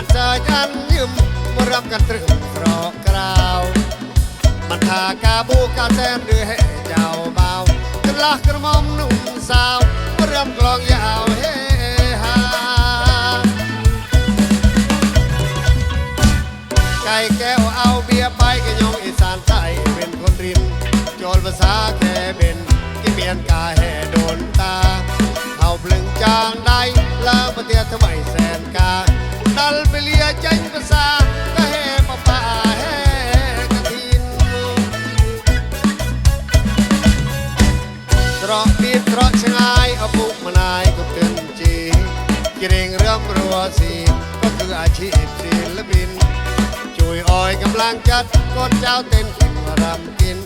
ើចាន់យឹមមករាប់กันត្រឹងស្រកក្រៅមិនថាកាប៊ូកាសែនឬហេចៅបៅកន្លះក្រមុំนุ่งសៅមករាប់ក្លងយ៉ាវហេហា ไก่แก้วเอาเบียร์ไปก็ยองอีสานใต้เป็นคนรินโจลภาษาแค่เป็นกิเมียนกาแห่โดนตา เอาพลึงจาง लिए जंग सा कहे पपा है कदीन ត្រកពីត្រកឆ្ងាយឪពុកម្ដាយក៏ទិនជីជ្រៀងរឿមរស់ស៊ីក៏គឺអាជីពជាលវិនជួយអោយកម្លាំងចិត្តកូនចៅទិនរំគិន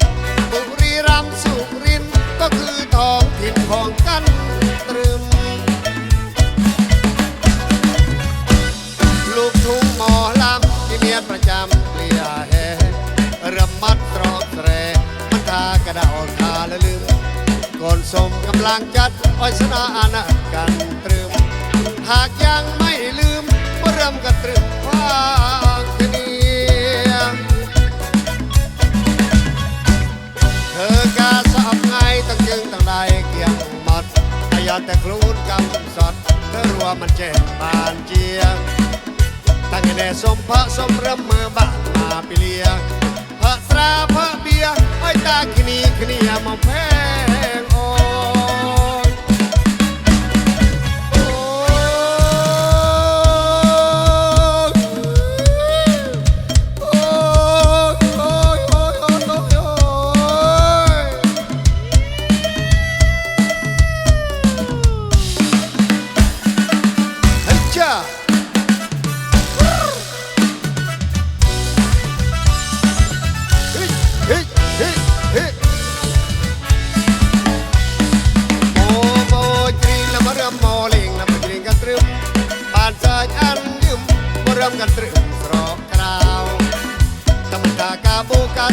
បុរីរំសុរិនក៏គឺថងถิ่នផងកាន់ ก่อนสมกำลังจัดอ้อยสนาอาณากันตรึม หากยังไม่ลืมว่าเริ่มกันตรึมว่างคะเนียเธอกาสอบไงตั้งยึงตั้งใดเกี่ยงหมดพยานแต่ครูนกำสดเธอรัวมันเจ็บบานเจียง ตั้งให้แน่สมพระสมเริ่มมือบ้านมาปิเลียพระตราพระเบียร์ไอ้ตาคินีคเนียมาแพง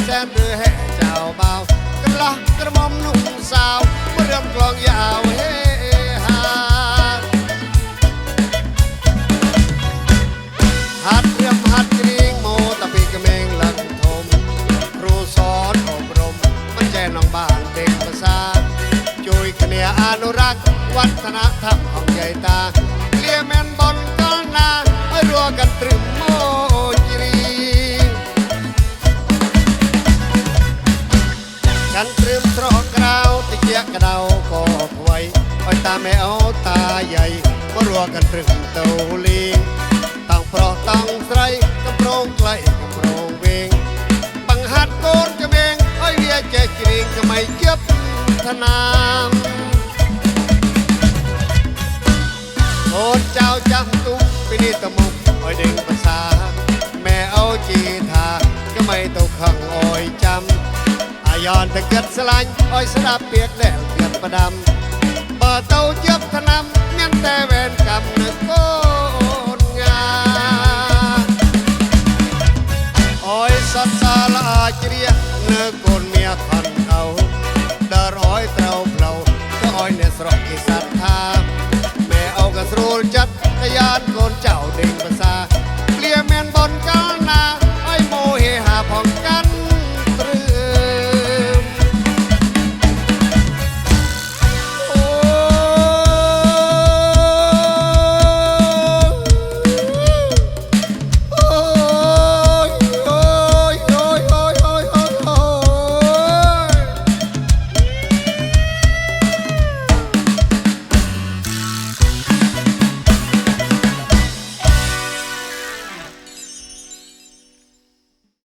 ចែមឬហេចៅបោកន្លោះក្រមុំនោះសាវព្រមខ្លងយ៉ាវហេហាហាត់ព្រមហាត់ជ្រៀងមោតាពីក្មេងលឹកធំគ្រូសនអប់រំមិនចេះនងបានទេភាសា ជួយគ្នាអនុរក្សវឌ្ឍនធម៌អង្គយាយតាលៀមែនបនកលណាឲ្យរួកត្រឹមមក ម៉ែអូតាយាយក៏រកกันព្រឹកទៅលីងតាំងប្រុសតាំងស្រីកំប្រងខ្លៃកំប្រងវែងបង្ហាត់កូនក្មេងឲ្យវាចេះជ្រៀងថ្មីជិបថ្នាំអូនចៅចាស់ទុំពីនេះទៅមុខឲ្យដឹងភាសាម៉ែអូជីថាក្មេងទៅខឹងអយចាំអាយ៉នតែគិតស្រឡាញ់ឲ្យស្ដាប់ពាក្យដែលគិតផ្ដាំ เต้าเจ็บทนำแม่นแต่เวรกรรมนึกโอ้